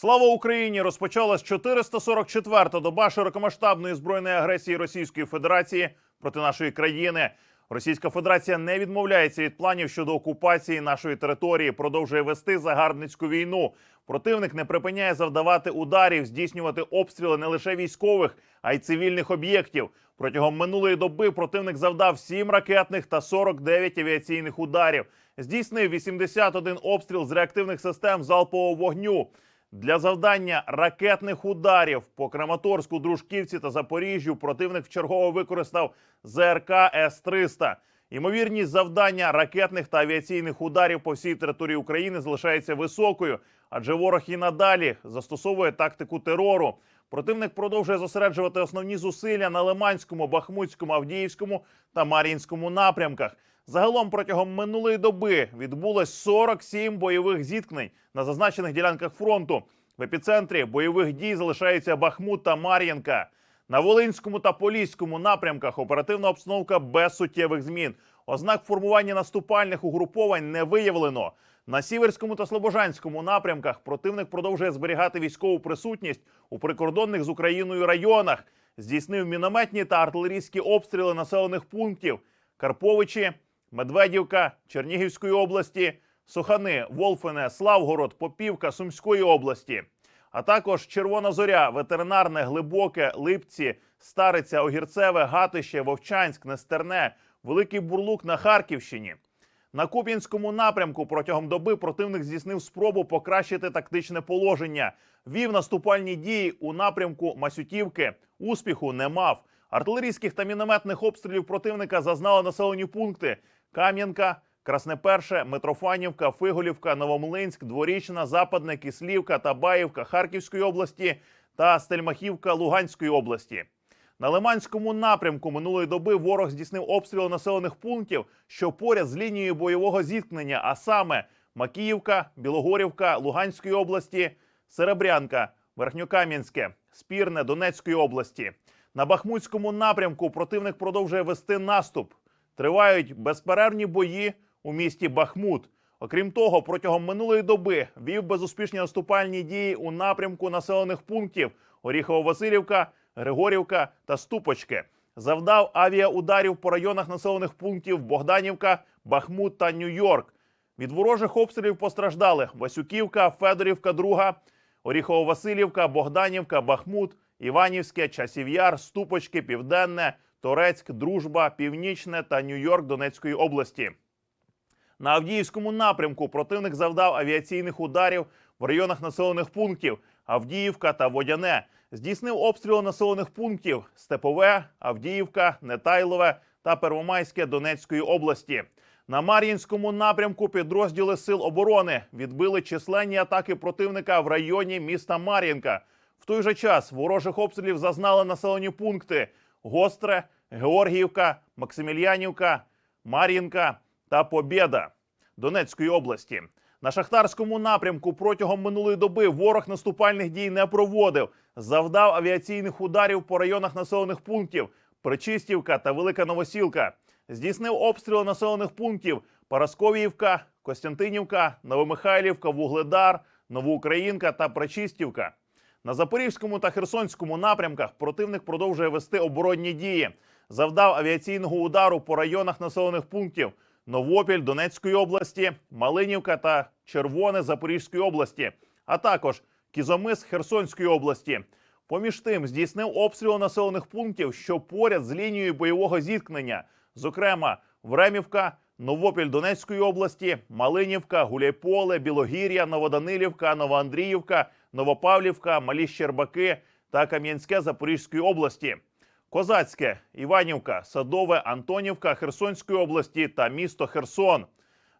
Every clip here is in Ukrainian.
Слава Україні! Розпочалась 444-та доба широкомасштабної збройної агресії Російської Федерації проти нашої країни. Російська Федерація не відмовляється від планів щодо окупації нашої території, продовжує вести загарбницьку війну. Противник не припиняє завдавати ударів, здійснювати обстріли не лише військових, а й цивільних об'єктів. Протягом минулої доби противник завдав 7 ракетних та 49 авіаційних ударів. Здійснив 81 обстріл з реактивних систем залпового вогню. Для завдання ракетних ударів по Краматорську, Дружківці та Запоріжжю противник вчергово використав ЗРК С-300. Ймовірність завдання ракетних та авіаційних ударів по всій території України залишається високою, адже ворог і надалі застосовує тактику терору. Противник продовжує зосереджувати основні зусилля на Лиманському, Бахмутському, Авдіївському та Мар'їнському напрямках. Загалом протягом минулої доби відбулось 47 бойових зіткнень на зазначених ділянках фронту. В епіцентрі бойових дій залишаються Бахмут та Мар'їнка. На Волинському та Поліському напрямках оперативна обстановка без суттєвих змін. Ознак формування наступальних угруповань не виявлено. На Сіверському та Слобожанському напрямках противник продовжує зберігати військову присутність у прикордонних з Україною районах. Здійснив мінометні та артилерійські обстріли населених пунктів Карповичі, Медведівка Чернігівської області, Сухани, Волфине, Славгород, Попівка Сумської області, а також Червона Зоря, Ветеринарне, Глибоке, Липці, Стариця, Огірцеве, Гатище, Вовчанськ, Нестерне, Великий Бурлук на Харківщині. На Куп'янському напрямку протягом доби противник здійснив спробу покращити тактичне положення. Вів наступальні дії у напрямку Масютівки. Успіху не мав. Артилерійських та мінометних обстрілів противника зазнали населені пункти: Кам'янка, Красне Перше, Митрофанівка, Фиголівка, Новомлинськ, Дворічна, Западне, Кислівка, Табаївка Харківської області та Стельмахівка Луганської області. На Лиманському напрямку минулої доби ворог здійснив обстріли населених пунктів, що поряд з лінією бойового зіткнення, а саме Макіївка, Білогорівка Луганської області, Серебрянка, Верхньокам'янське, Спірне Донецької області. На Бахмутському напрямку противник продовжує вести наступ. Тривають безперервні бої у місті Бахмут. Окрім того, протягом минулої доби вів безуспішні наступальні дії у напрямку населених пунктів Оріхово-Василівка, Григорівка та Ступочки. Завдав авіаударів по районах населених пунктів Богданівка, Бахмут та Нью-Йорк. Від ворожих обстрілів постраждали Васюківка, Федорівка, Друга, Оріхово-Василівка, Богданівка, Бахмут, Іванівське, Часів'яр, Ступочки, Південне, Торецьк, Дружба, Північне та Нью-Йорк Донецької області. На Авдіївському напрямку противник завдав авіаційних ударів в районах населених пунктів Авдіївка та Водяне. Здійснив обстріли населених пунктів Степове, Авдіївка, Нетайлове та Первомайське Донецької області. На Мар'їнському напрямку підрозділи сил оборони відбили численні атаки противника в районі міста Мар'їнка. В той же час ворожих обстрілів зазнали населені пункти Гостре, Георгіївка, Максимільянівка, Мар'їнка та Побєда Донецької області. На шахтарському напрямку протягом минулої доби ворог наступальних дій не проводив, завдав авіаційних ударів по районах населених пунктів Причистівка та Велика Новосілка. Здійснив обстріли населених пунктів Парасковіївка, Костянтинівка, Новомихайлівка, Вугледар, Новоукраїнка та Причистівка. На Запорізькому та Херсонському напрямках противник продовжує вести оборонні дії. Завдав авіаційного удару по районах населених пунктів Новопіль Донецької області, Малинівка та Червоне Запорізької області, а також Кізомис Херсонської області. Поміж тим здійснив обстріли населених пунктів, що поряд з лінією бойового зіткнення, зокрема Времівка, Новопіль Донецької області, Малинівка, Гуляйполе, Білогір'я, Новоданилівка, Новоандріївка, Новопавлівка, Малі Щербаки та Кам'янське Запорізької області. Козацьке, Іванівка, Садове, Антонівка Херсонської області та місто Херсон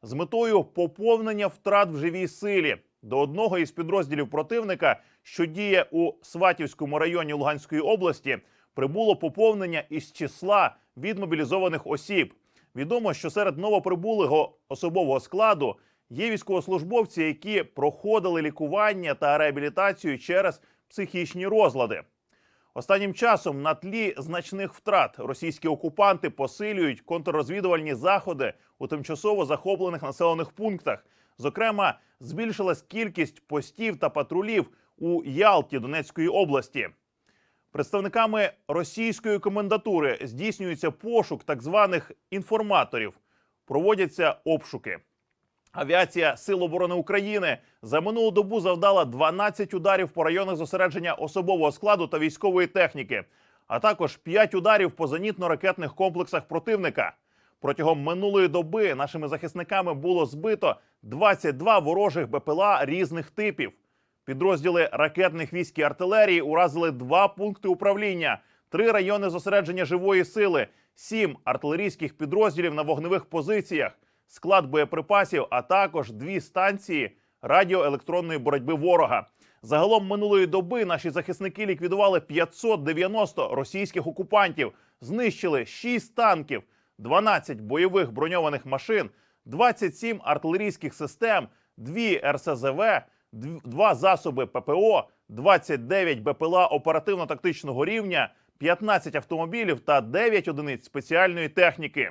з метою поповнення втрат в живій силі до одного із підрозділів противника, що діє у Сватівському районі Луганської області, прибуло поповнення із числа відмобілізованих осіб. Відомо, що серед новоприбулого особового складу є військовослужбовці, які проходили лікування та реабілітацію через психічні розлади. Останнім часом на тлі значних втрат російські окупанти посилюють контррозвідувальні заходи у тимчасово захоплених населених пунктах. Зокрема, збільшилась кількість постів та патрулів у Ялті Донецької області. Представниками російської комендатури здійснюється пошук так званих інформаторів. Проводяться обшуки. Авіація Сил оборони України за минулу добу завдала 12 ударів по районах зосередження особового складу та військової техніки, а також 5 ударів по зенітно-ракетних комплексах противника. Протягом минулої доби нашими захисниками було збито 22 ворожих БПЛА різних типів. Підрозділи ракетних військ і артилерії уразили два пункти управління, три райони зосередження живої сили, сім артилерійських підрозділів на вогневих позиціях, склад боєприпасів, а також дві станції радіоелектронної боротьби ворога. Загалом минулої доби наші захисники ліквідували 590 російських окупантів, знищили 6 танків, 12 бойових броньованих машин, 27 артилерійських систем, 2 РСЗВ, дв- два засоби ППО, 29 БПЛА оперативно-тактичного рівня, 15 автомобілів та 9 одиниць спеціальної техніки.